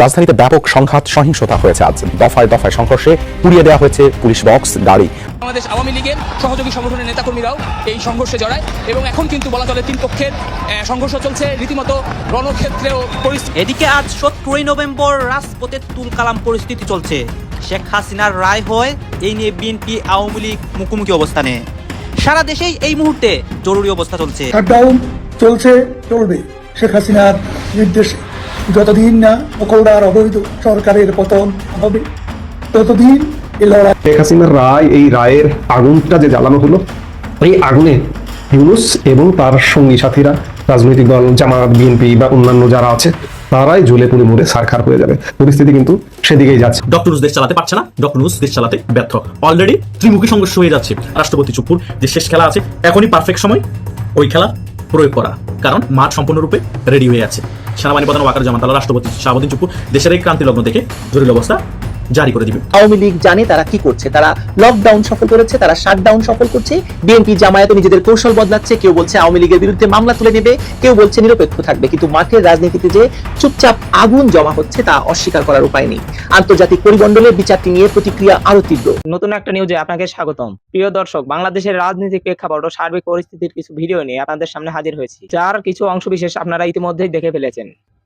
রাজধানীতে ব্যাপক সংঘাত সহিংসতা হয়েছে আজ। দফায় দফায় সংঘর্ষে পুড়িয়ে দেওয়া হয়েছে পুলিশ বক্স গাড়ি। বাংলাদেশ আওয়ামী লীগের সহযোগী সংগঠনের নেতাকর্মীরাও এই সংঘর্ষে জড়ায় এবং এখন কিন্তু বলা চলে তিন পক্ষের সংঘর্ষ চলছে। রীতিমতো রণক্ষেত্রেও পরিস্থিতি এদিকে আজ সতেরোই নভেম্বর রাজপথে তুলকালাম পরিস্থিতি চলছে। শেখ হাসিনার রায় হয় এই নিয়ে বিএনপি আওয়ামী লীগ মুখোমুখি অবস্থানে। সারা দেশেই এই মুহূর্তে জরুরি অবস্থা চলছে। শাটডাউন চলছে চলবে। শেখ হাসিনার নির্দেশে। যতদিন না মোকলদার অবৈধ সরকারের পতন হবে ততদিন এ লড়াই শেখ হাসিনার রায় এই রায়ের আগুনটা যে জ্বালানো হলো এই আগুনে ইউনুস এবং তার সঙ্গী সাথীরা রাজনৈতিক দল জামাত বিএনপি বা অন্যান্য যারা আছে তারাই ঝুলে পুড়ে মরে সারখার হয়ে যাবে। পরিস্থিতি কিন্তু সেদিকেই যাচ্ছে। ডক্টর নুস দেশ চালাতে পারছে না ডক্টর নুস দেশ চালাতে ব্যর্থ। অলরেডি ত্রিমুখী সংঘর্ষ হয়ে যাচ্ছে। রাষ্ট্রপতি চুপুর যে শেষ খেলা আছে এখনই পারফেক্ট সময় ওই খেলা প্রয়োগ করা। কারণ মাঠ সম্পূর্ণরূপে রেডি হয়ে আছে। সেনাবাহিনী প্রধান ওয়াকার জামান তালা রাষ্ট্রপতি শাহাবুদ্দিন চুপু দেশের এই ক্রান্তি লগ্ন থেকে জরুরি অবস্থা জারি করে দিবে। আওয়ামী লীগ জানে তারা কি করছে। তারা লকডাউন সফল করেছে তারা শাটডাউন সফল করছে। বিএনপি জামায়াত নিজেদের কৌশল বদলাচ্ছে। কেউ বলছে আওয়ামী লীগের বিরুদ্ধে মামলা তুলে নেবে কেউ বলছে নিরপেক্ষ থাকবে। কিন্তু মাঠের রাজনীতিতে যে চুপচাপ আগুন জমা হচ্ছে তা অস্বীকার করার উপায় নেই। আন্তর্জাতিক পরিমণ্ডলে বিচারটি নিয়ে প্রতিক্রিয়া আরও তীব্র। নতুন একটা নিউজে আপনাকে স্বাগতম। প্রিয় দর্শক বাংলাদেশের রাজনৈতিক প্রেক্ষাপট ও সার্বিক পরিস্থিতির কিছু ভিডিও নিয়ে আপনাদের সামনে হাজির হয়েছি। যার কিছু অংশবিশেষ আপনারা ইতিমধ্যেই দেখে ফেলেছেন।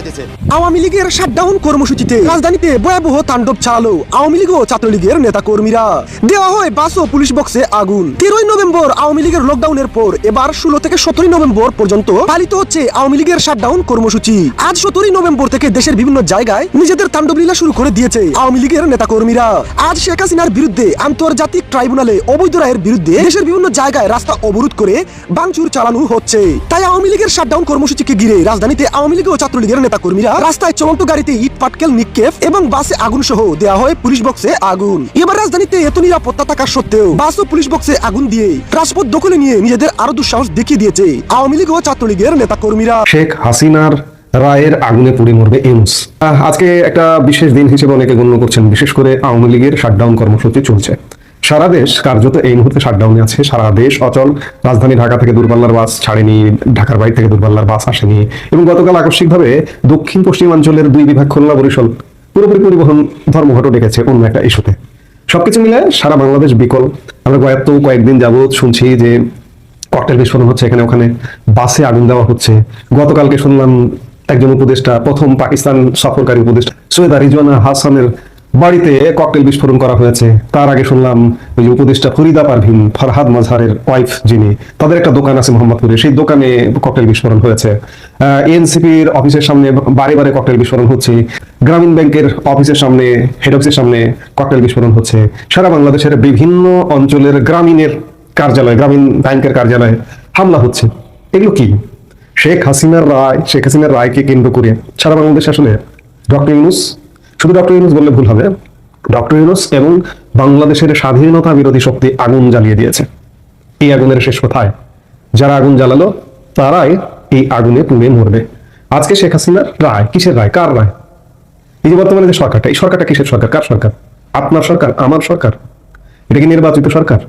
দিয়েছে আওয়ামী লীগের ষোলো থেকে সতেরোই নভেম্বর পর্যন্ত পালিত হচ্ছে আওয়ামী লীগের শাটডাউন কর্মসূচি। আজ সতেরোই নভেম্বর থেকে দেশের বিভিন্ন জায়গায় নিজেদের তাণ্ডব লীলা শুরু করে দিয়েছে আওয়ামী লীগের নেতা কর্মীরা আজ শেখ হাসিনার বিরুদ্ধে আন্তর্জাতিক ট্রাইব্যুনালে অবৈধ রায়ের বিরুদ্ধে দেশের বিভিন্ন জায়গায় রাস্তা অবরোধ করে ভাঙচুর চালানো হচ্ছে। তাই আওয়ামী লীগের শাটডাউন কর্মসূচিকে ঘিরে রাজধানীতে আওয়ামী লীগ ও ছাত্রলীগের নেতা কর্মীরা রাস্তায় চলন্ত গাড়িতে ইট পাটকেল নিক্ষেপ এবং বাসে আগুন সহ দেওয়া হয় পুলিশ বক্সে আগুন। এবার রাজধানীতে এত নিরাপত্তা থাকা সত্ত্বেও বাস ও পুলিশ বক্সে আগুন দিয়ে রাজপথ দখলে নিয়ে নিজেদের আরও দুঃসাহস দেখিয়ে দিয়েছে আওয়ামী লীগ ও ছাত্রলীগের নেতা কর্মীরা শেখ হাসিনার রায়ের আগুনে পুড়ে মরবে ইউনুস। আজকে একটা বিশেষ দিন হিসেবে অনেকে গণ্য করছেন, বিশেষ করে আওয়ামী লীগের শাটডাউন কর্মসূচি চলছে। সারা দেশ কার্যত এই মুহূর্তে শাটডাউনে আছে। সারা দেশ অচল। রাজধানী ঢাকা থেকে দূরপাল্লার বাস ছাড়েনি। ঢাকার বাইরে থেকে দূরপাল্লার বাস আসেনি। এবং গতকাল আকস্মিকভাবে দক্ষিণ পশ্চিমাঞ্চলের দুই বিভাগ খুলনা, বরিশাল পুরোপুরি পরিবহন ধর্মঘট ডেকেছে অন্য একটা ইস্যুতে। সবকিছু মিলে সারা বাংলাদেশ বিকল। আমরা গত কয়েকদিন যাবৎ শুনছি যে ককটেল বিস্ফোরণ হচ্ছে এখানে, ওখানে বাসে আগুন দেওয়া হচ্ছে। গতকালকে শুনলাম একজন উপদেষ্টা, প্রথম পাকিস্তান সফরকারী উপদেষ্টা, সৈয়দা রিজওয়ানা হাসানের বাড়িতে ককটেল বিস্ফোরণ করা হয়েছে। তার আগে শুনলাম ওই যে উপদেষ্টা ফরিদা পারভিন, ফরহাদ মাজহারের ওয়াইফ যিনি, তাদের একটা দোকান আছে মোহাম্মদপুরে, সেই দোকানে ককটেল বিস্ফোরণ হয়েছে। এনসিপির অফিসের সামনে বারে বারে ককটেল বিস্ফোরণ হচ্ছে। গ্রামীণ ব্যাংকের অফিসের সামনে, হেড অফিসের সামনে ককটেল বিস্ফোরণ হচ্ছে। সারা বাংলাদেশের বিভিন্ন অঞ্চলের গ্রামীণের কার্যালয়, গ্রামীণ ব্যাংকের কার্যালয়ে হামলা হচ্ছে। এগুলো কি? শেখ হাসিনার রায়, শেখ হাসিনার রায়কে কেন্দ্র করে সারা বাংলাদেশ আসলে। ডক্টর ইউনুস শুধু ডক্টর ইউনুস বললে ভুল হবে। ডক্টর ইউনুস এবং বাংলাদেশের স্বাধীনতা বিরোধী শক্তি আগুন জ্বালিয়ে দিয়েছে। এই আগুনের শেষ কোথায়? যারা আগুন জ্বালালো, তারাই এই আগুনে পুড়ে মরবে। আজকে শেখ হাসিনার রায়, কিসের রায়? কার রায়? এই যে বর্তমানে যে সরকারটা, এই সরকারটা কিসের সরকার? কার সরকার? আপনার সরকার? আমার সরকার? এটা কি নির্বাচিত সরকার?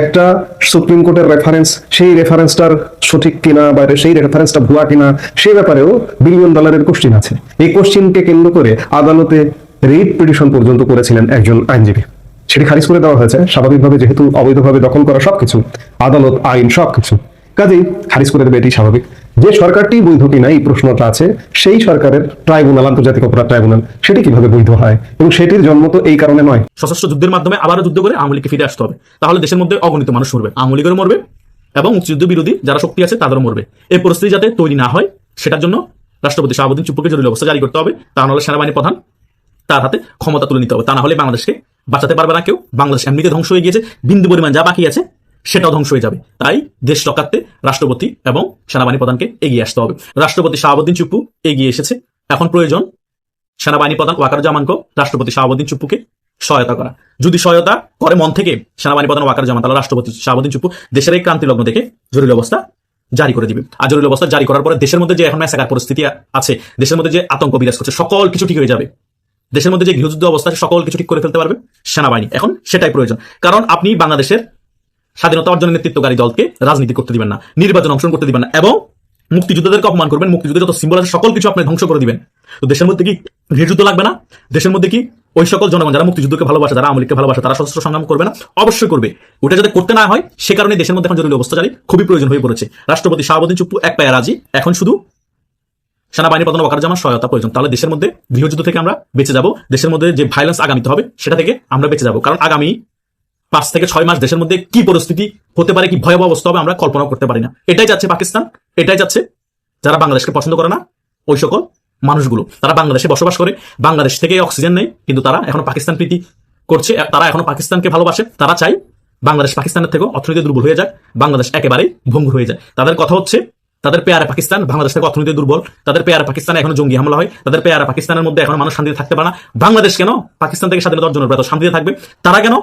একটা সুপ্রিম কোর্টের রেফারেন্স সেই রেফারেন্সটার সঠিক কিনা বা সেই রেফারেন্সটা ভুয়া কিনা, সে ব্যাপারেও বিলিয়ন ডলারের কোশ্চিন আছে। এই কোশ্চিনকে কেন্দ্র করে আদালতে রিট পিটিশন পর্যন্ত করেছিলেন একজন আইনজীবী। সেটি খারিজ করে দেওয়া হয়েছে। স্বাভাবিকভাবে যেহেতু অবৈধভাবে দখল করা সবকিছু, আদালত, আইন সবকিছু। কাজেই খারিজ করে দেবে এটি স্বাভাবিক। যে সরকারটি বৈধ কিনা এই প্রশ্নটা আছে, সেই সরকারের ট্রাইব্যুনাল, আন্তর্জাতিক অপরাধ ট্রাইব্যুনাল, সেটি কীভাবে বৈধ হয়? এবং সেটির জন্ম তো এই কারণে নয়। সশস্ত্র যুদ্ধের মাধ্যমে আবারও যুদ্ধ করে লীগকে ফিরে আসতে হবে। তাহলে দেশের মধ্যে অগণিত মানুষ মরবে। আওয়ামী মরবে এবং মুক্তিযুদ্ধ বিরোধী যারা শক্তি আছে তাদেরও মরবে। এই পরিস্থিতি যাতে তৈরি না হয়, সেটার জন্য রাষ্ট্রপতি শাহাবুদ্দিন চুপ্পুকে জরুরি অবস্থা জারি করতে হবে। তা নাহলে সেনাবাহিনী প্রধান তার হাতে ক্ষমতা তুলে নিতে হবে। তা না হলে বাংলাদেশকে বাঁচাতে পারবে না কেউ। বাংলাদেশ এমনিতে ধ্বংস হয়ে গিয়েছে। বিন্দু পরিমাণ যা বাকি আছে সেটাও ধ্বংস হয়ে যাবে। তাই দেশ রক্ষার্থে রাষ্ট্রপতি এবং সেনাবাহিনী প্রধানকে এগিয়ে আসতে হবে। রাষ্ট্রপতি শাহাবুদ্দিন চুপ্পু এগিয়ে এসেছে। এখন প্রয়োজন সেনাবাহিনী প্রধান ওয়াকারুজ্জামানকে রাষ্ট্রপতি শাহাবুদ্দিন চুপ্পুকে সহায়তা করা। যদি সহায়তা করে মন থেকে সেনাবাহিনী প্রধান ওয়াকারুজ্জামান, তাহলে রাষ্ট্রপতি শাহাবুদ্দিন চুপ্পু দেশের এই ক্রান্তি লগ্ন থেকে জরুরি অবস্থা জারি করে দিবে। আর জরুরি অবস্থা জারি করার পরে দেশের মধ্যে যে এখন ম্যাসাকার পরিস্থিতি আছে, দেশের মধ্যে যে আতঙ্ক বিরাজ করছে, সকল কিছু ঠিক হয়ে যাবে। দেশের মধ্যে যে গৃহযুদ্ধ অবস্থা, সকল কিছু ঠিক করে ফেলতে পারবে সেনাবাহিনী। এখন সেটাই প্রয়োজন। কারণ আপনি বাংলাদেশের স্বাধীনতা অর্জনের নেতৃত্বকারী দলকে রাজনীতি করতে দিবেন না, নির্বাচন অংশগ্রহণ করতে দিবেন না এবং মুক্তিযোদ্ধাদেরকে অপমান করবেন, মুক্তিযুদ্ধের যত সিম্বল আছে, সকল কিছু আপনি ধ্বংস করে দিবেন। তো দেশের মধ্যে কি গৃহযুদ্ধ লাগবে না? দেশের মধ্যে কি ওই সকল জনগণ যারা মুক্তিযুদ্ধকে ভালোবাসে, যারা আমলিককে ভালোবাসে, তারা সশস্ত্র সংগ্রাম করবে না? অবশ্যই করবে। ওটা যাতে করতে না হয়, সে কারণে দেশের মধ্যে এখন জরুরি অবস্থা জারি খুবই প্রয়োজন হয়ে পড়েছে। রাষ্ট্রপতি শাহাবুদ্দিন চুপ্পু এক পায়ে রাজি, এখন শুধু সেনাবাহিনী প্রধান ওয়াকার জামার সহায়তা প্রয়োজন। তাহলে দেশের মধ্যে গৃহযুদ্ধ থেকে আমরা বেঁচে যাব, দেশের মধ্যে যে ভাইলেন্স আগামীতে হবে, সেটা থেকে আমরা বেঁচে যাব। কারণ আগামী পাঁচ থেকে ছয় মাস দেশের মধ্যে কি পরিস্থিতি হতে পারে, কি ভয়াবহ অবস্থা হবে, আমরা কল্পনা করতে পারি না। এটাই যাচ্ছে পাকিস্তান, এটাই যাচ্ছে যারা বাংলাদেশকে পছন্দ করে না, ওই সকল মানুষগুলো। তারা বাংলাদেশে বসবাস করে, বাংলাদেশ থেকে অক্সিজেন নেই কিন্তু তারা এখন পাকিস্তান প্রীতি করছে, তারা এখনও পাকিস্তানকে ভালোবাসে, তারা চাই বাংলাদেশ পাকিস্তানের থেকেও অর্থনীতি দুর্বল হয়ে যায় বাংলাদেশ একেবারেই ভঙ্গুর হয়ে যায়। তাদের কথা হচ্ছে, তাদের পেয়ারা পাকিস্তান, বাংলাদেশ থেকে অর্থনীতি দুর্বল, তাদের পেয়ারে পাকিস্তানে এখন জঙ্গি হামলা হয়, তাদের পেয়ারে পাকিস্তানের মধ্যে এখন মানুষ শান্তিতে থাকতে পারে না। বাংলাদেশ কেন পাকিস্তান থেকে স্বাধীনতা অর্জনের শান্তিতে থাকবে? তারা কেন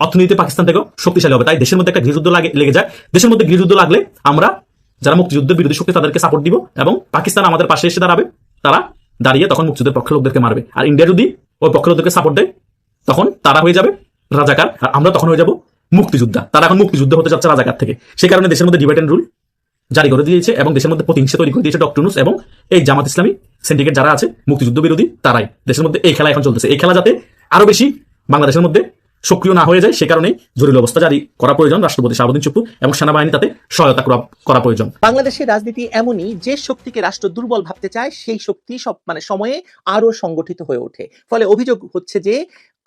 অর্থনীতি পাকিস্তান থেকেও শক্তিশালী হবে। তাই দেশের মধ্যে একটা গৃহযুদ্ধ লাগে লেগে যায়। দেশের মধ্যে গৃহযুদ্ধ লাগলে আমরা যারা মুক্তিযুদ্ধের বিরোধী শক্তি, তাদেরকে সাপোর্ট দিব এবং পাকিস্তান আমাদের পাশে এসে দাঁড়াবে। তারা দাঁড়িয়ে তখন মুক্তিযুদ্ধের পক্ষের লোকদেরকে মারবে। আর ইন্ডিয়া যদি ওই পক্ষের লোকদেরকে সাপোর্ট দেয়, তখন তারা হয়ে যাবে রাজাকার আর আমরা তখন হয়ে যাব মুক্তিযোদ্ধা। তারা এখন মুক্তিযুদ্ধ হতে যাচ্ছে রাজাকার থেকে। সে কারণে দেশের মধ্যে ডিভাইড রুল জারি করে দিয়েছে এবং দেশের মধ্যে প্রতিহিংসা তৈরি করে দিয়েছে ডক্টর নুস এবং এই জামাত ইসলামী সিন্ডিকেট যারা আছে, মুক্তিযুদ্ধ বিরোধী, তারাই। দেশের মধ্যে এই খেলা এখন চলতেছে। এই খেলা যাতে আরও বেশি বাংলাদেশের মধ্যে সক্রিয় না হয়ে যায়, সে কারণেই জরুরি অবস্থা জারি করা প্রয়োজন, রাষ্ট্রপতি শাহাবুদ্দিন চুপ্পু এবং সেনাবাহিনী তাতে সহায়তা করা প্রয়োজন। বাংলাদেশের রাজনীতি এমনই, যে শক্তিকে রাষ্ট্র দুর্বল ভাবতে চায়, সেই শক্তি সব মানে সময়ে আরও সংগঠিত হয়ে ওঠে। ফলে অভিযোগ হচ্ছে যে,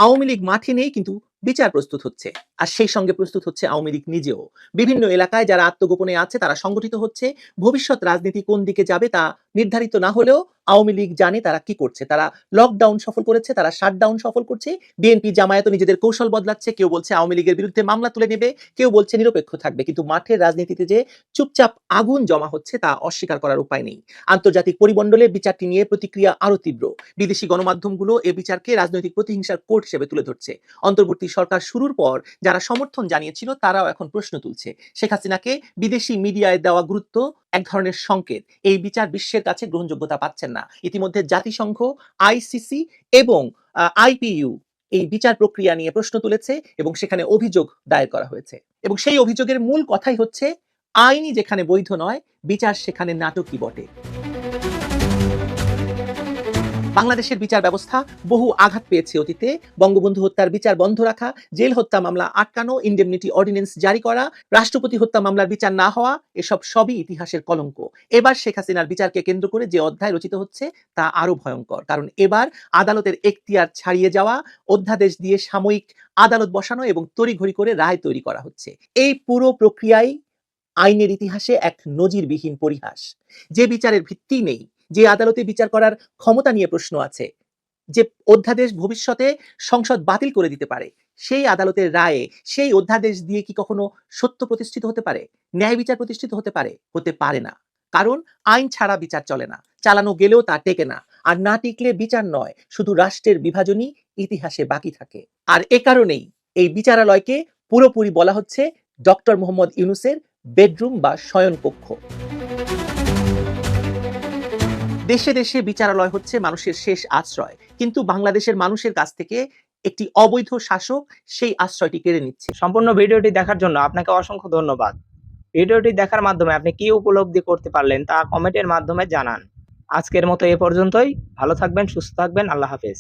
আওয়ামী লীগ মাঠে নেই, কিন্তু বিচার প্রস্তুত হচ্ছে। আর সেই সঙ্গে প্রস্তুত হচ্ছে আওয়ামী লীগ নিজেও। বিভিন্ন এলাকায় যারা আত্মগোপনে আছে, তারা সংগঠিত হচ্ছে। ভবিষ্যৎ রাজনীতি কোন দিকে যাবে তা নির্ধারিত না হলেও আওয়ামী লীগ জানে তারা কি করছে। তারা লকডাউন সফল করেছে, তারা শাটডাউন সফল করছে। বিএনপি জামায়াত নিজেদের কৌশল বদলাচ্ছে। কেউ বলছে আওয়ামী লীগের বিরুদ্ধে মামলা তুলে নেবে, কেউ বলছে নিরপেক্ষ থাকবে। কিন্তু মাঠের রাজনীতিতে যে চুপচাপ আগুন জমা হচ্ছে তা অস্বীকার করার উপায় নেই। আন্তর্জাতিক পরিমণ্ডলে বিচারটি নিয়ে প্রতিক্রিয়া আরও তীব্র। বিদেশি গণমাধ্যমগুলো এ বিচারকে রাজনৈতিক প্রতিহিংসার কোর্ট হিসেবে তুলে ধরছে। অন্তর্বর্তী সরকার শুরুর পর যারা সমর্থন জানিয়েছিল, তারাও এখন প্রশ্ন তুলছে। শেখ হাসিনাকে বিদেশি মিডিয়ায় দেওয়া গুরুত্ব এক ধরনের সংকেত। এই বিচার বিশ্বের কাছে গ্রহণযোগ্যতা পাচ্ছেন না। ইতিমধ্যে জাতিসংঘ আইসিসি এবং আইপিইউ এই বিচার প্রক্রিয়া নিয়ে প্রশ্ন তুলেছে এবং সেখানে অভিযোগ দায়ের করা হয়েছে। এবং সেই অভিযোগের মূল কথাই হচ্ছে, আইনি যেখানে বৈধ নয়, বিচার সেখানে নাটকই বটে। বাংলাদেশের বিচার ব্যবস্থা বহু আঘাত পেয়েছে অতীতে। বঙ্গবন্ধু হত্যার বিচার বন্ধ রাখা, জেল হত্যা মামলা আটকানো ইন্ডেমনিটি অর্ডিন্যান্স জারি করা, রাষ্ট্রপতি হত্যা মামলার বিচার না হওয়া, এসব সবই ইতিহাসের কলঙ্ক। এবার শেখ হাসিনার বিচারকে কেন্দ্র করে যে অধ্যায় রচিত হচ্ছে, তা আরও ভয়ঙ্কর। কারণ এবার আদালতের এখতিয়ার ছাড়িয়ে যাওয়া, অধ্যাদেশ দিয়ে সাময়িক আদালত বসানো এবং তড়িঘড়ি করে রায় তৈরি করা হচ্ছে। এই পুরো প্রক্রিয়াই আইনের ইতিহাসে এক নজিরবিহীন পরিহাস। যে বিচারের ভিত্তি নেই যে আদালতে বিচার করার ক্ষমতা নিয়ে প্রশ্ন আছে, যে অধ্যাদেশ ভবিষ্যতে সংসদ বাতিল করে দিতে পারে, সেই আদালতের রায়ে সেই অধ্যাদেশ দিয়ে কি কখনো সত্য প্রতিষ্ঠিত হতে পারে? ন্যায় বিচার প্রতিষ্ঠিত হতে পারে? হতে পারে না। কারণ আইন ছাড়া বিচার চলে না, চালানো গেলেও তা টেকে না, আর না টিকলে বিচার নয়, শুধু রাষ্ট্রের বিভাজনই ইতিহাসে বাকি থাকে। আর এ কারণেই এই বিচারালয়কে পুরোপুরি বলা হচ্ছে ডক্টর মোহাম্মদ ইউনুসের বেডরুম বা শয়নকক্ষ। দেশে দেশে বিচারালয় হচ্ছে মানুষের শেষ আশ্রয়। কিন্তু বাংলাদেশের মানুষের কাছ থেকে একটি অবৈধ শাসক সেই আশ্রয়টি কেড়ে নিচ্ছে। সম্পূর্ণ ভিডিওটি দেখার জন্য আপনাকে অসংখ্য ধন্যবাদ। ভিডিওটি দেখার মাধ্যমে আপনি কি উপলব্ধি করতে পারলেন তা কমেন্টের মাধ্যমে জানান। আজকের মতো এ পর্যন্তই। ভালো থাকবেন, সুস্থ থাকবেন। আল্লাহ হাফেজ।